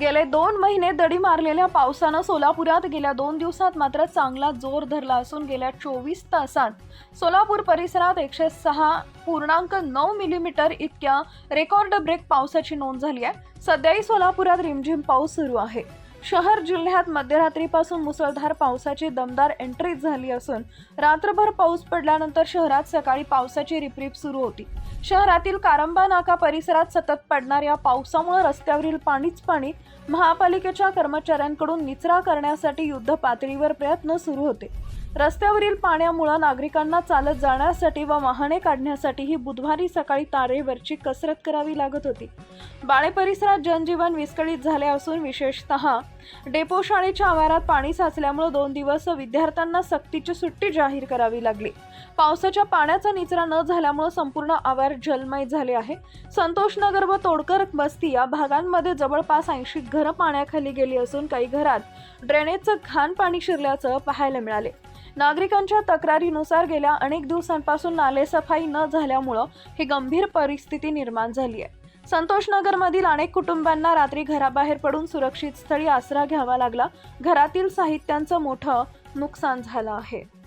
गेले दोन महिने दडी मारलेल्या पावसानं सोलापुरात गेल्या दोन दिवसात मात्र चांगला जोर धरला असून गेल्या चोवीस तासात सोलापूर परिसरात एकशे सहा पूर्णांक नऊ मिलीमीटर इतक्या रेकॉर्ड ब्रेक पावसाची नोंद झाली आहे. सध्याही सोलापुरात रिमझिम पाऊस सुरू आहे. शहर जिल्ह्यात मध्यरात्रीपासून मुसळधार पावसाची दमदार एंट्री झाली असून रात्रभर पाऊस पडल्यानंतर शहरात सकाळी पावसाची रिपरिप सुरू होती. शहरातील कारंबा नाका परिसरात सतत पडणाऱ्या पावसामुळे रस्त्यावरील पाणीच पाणी महापालिकेच्या कर्मचाऱ्यांकडून निचरा करण्यासाठी युद्ध पातळीवर प्रयत्न सुरू होते. रस्त्यावरील पाण्यामुळे नागरिकांना चालत जाण्यासाठी व वाहने काढण्यासाठीही बुधवारी सकाळी तारेवरची कसरत करावी लागत होती. बाळे परिसरात जनजीवन विस्कळीत झाले असून विशेषतः डेपो शाळेच्या आवारात पाणी साचल्यामुळे दोन दिवस विद्यार्थ्यांना सक्तीची सुट्टी जाहीर करावी लागली. पावसाच्या पाण्याचा निचरा न झाल्यामुळे संपूर्ण आवार जलमय झाले आहे. संतोषनगर व तोडकर बस्ती या भागांमध्ये जवळपास ऐंशी घरं पाण्याखाली गेली असून काही घरात ड्रेनेजचं घाण पाणी शिरल्याचं पाहायला मिळाले. नागरिकांच्या तक्रारीनुसार गेल्या अनेक दिवसांपासून नालेसफाई न झाल्यामुळं ही गंभीर परिस्थिती निर्माण झाली आहे. संतोषनगरमधील अनेक कुटुंबांना रात्री घराबाहेर पडून सुरक्षित स्थळी आसरा घ्यावा लागला. घरातील साहित्यांचं मोठं नुकसान झालं आहे.